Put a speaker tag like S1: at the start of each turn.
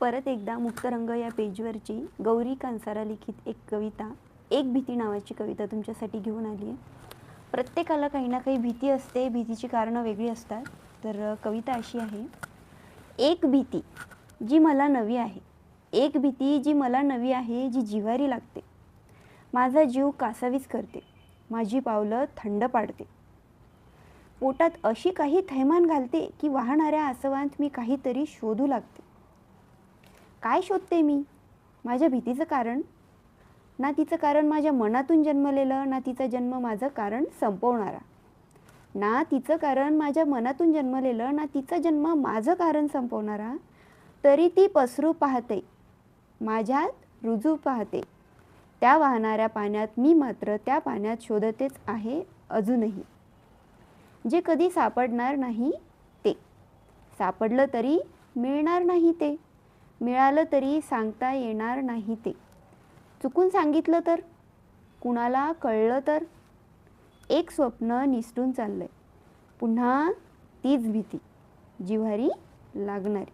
S1: परत एकदा मुक्तरंग या पेजवरची गौरी कांसारा लिखित एक कविता एक भीती नावाची कविता तुमच्यासाठी घेऊन आली आहे. प्रत्येकाला काही ना काही भीती असते भीतीची कारणं वेगळी असतात. तर कविता अशी आहे. एक भीती जी मला नवी आहे. एक भीती जी मला नवी आहे जी जिवारी लागते. माझा जीव कासावीस करते. माझी पावलं थंड पाडते. पोटात अशी काही थैमान घालते की वाहणाऱ्या आसवांत मी काहीतरी शोधू लागते. काय शोधते मी? माझ्या भीतीचं कारण? ना तिचं कारण माझ्या मनातून जन्मलेलं ना तिचा जन्म माझं कारण संपवणारा. ना तिचं कारण माझ्या मनातून जन्मलेलं ना तिचा जन्म माझं कारण संपवणारा तरी ती पसरू पाहते. माझ्यात रुजू पाहते. त्या वाहणाऱ्या पाण्यात मी मात्र त्या पाण्यात शोधतेच आहे अजूनही. जे कधी सापडणार नाही ते. सापडलं तरी मिळणार नाही ते. मिळालं तरी सांगता येणार नाही ते. चुकून सांगितलं तर? कुणाला कळलं तर? एक स्वप्न निसटून चाललंय. पुन्हा तीच भीती. जिव्हारी लागणारी.